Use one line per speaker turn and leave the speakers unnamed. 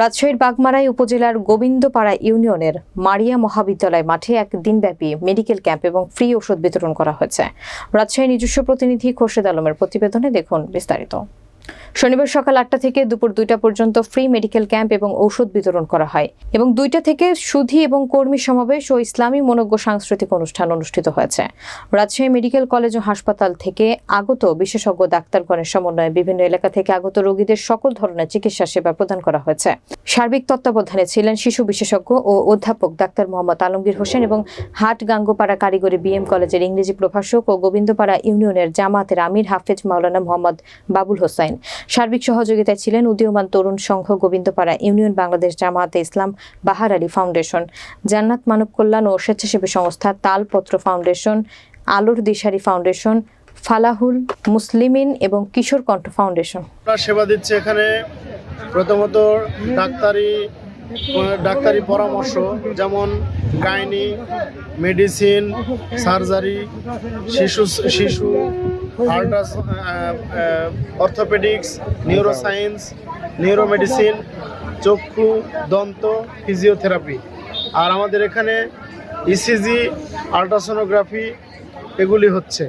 রাজশাহীর বাগমারাই উপজেলার গোবিন্দপাড়া ইউনিয়নের মারিয়া মহাবিদ্যালয় মাঠে এক দিনব্যাপী মেডিকেল ক্যাম্প এবং ফ্রি ওষুধ বিতরণ করা হয়েছে। রাজশাহী নিজস্ব প্রতিনিধি খোরশেদ আলমের প্রতিবেদনে দেখুন বিস্তারিত। শনিবার সকাল আটটা থেকে দুপুর দুইটা পর্যন্ত ফ্রি মেডিকেল ক্যাম্প এবং ঔষধ বিতরণ করা হয় এবং দুইটা থেকে সুধি এবং কর্মী সমাবেশ ও ইসলামী মনজ্ঞ সাংস্কৃতিক অনুষ্ঠান অনুষ্ঠিত হয়েছে। রাজশাহী মেডিকেল কলেজ ও হাসপাতাল থেকে আগত বিশেষজ্ঞ, ডাক্তারগণের সমন্বয়ে বিভিন্ন এলাকা থেকে আগত রোগীদের সকল ধরনের চিকিৎসা সেবা প্রদান করা হয়েছে। সার্বিক তত্ত্বাবধানে ছিলেন শিশু বিশেষজ্ঞ ও অধ্যাপক ডাক্তার মোহাম্মদ আলমগীর হোসেন এবং হাট গাঙ্গোপাড়া কারিগরি বিএম কলেজের ইংরেজি প্রভাষক ও গোবিন্দপাড়া ইউনিয়নের জামাতের আমির হাফেজ মাওলানা মোহাম্মদ বাবুল হোসাইন সার্বিক সহযোগিতায় ছিলেন উদীয়মান তরুণ সংঘ গোবিন্দপাড়া ইউনিয়ন বাংলাদেশ জামায়াতে ইসলাম বাহার আলী ফাউন্ডেশন, জান্নাত মানব কল্যাণ ও স্বেচ্ছাসেবী সংস্থা তালপত্র ফাউন্ডেশন, আলোর দিশারি ফাউন্ডেশন, ফালাহুল মুসলিমিন এবং কিশোর কণ্ঠ ফাউন্ডেশন
সেবা দিচ্ছে এখানে প্রথমত ডাক্তারি ডাক্তারি পরামর্শ, যেমন গাইনি, মেডিসিন, সার্জারি, শিশু শিশু আল্ট্রাস অর্থোপেডিক্স নিউরোসায়েন্স নিউরোমেডিসিন চক্ষু দন্ত ফিজিওথেরাপি আর আমাদের এখানে ইসিজি আল্ট্রাসোনোগ্রাফি এগুলি হচ্ছে।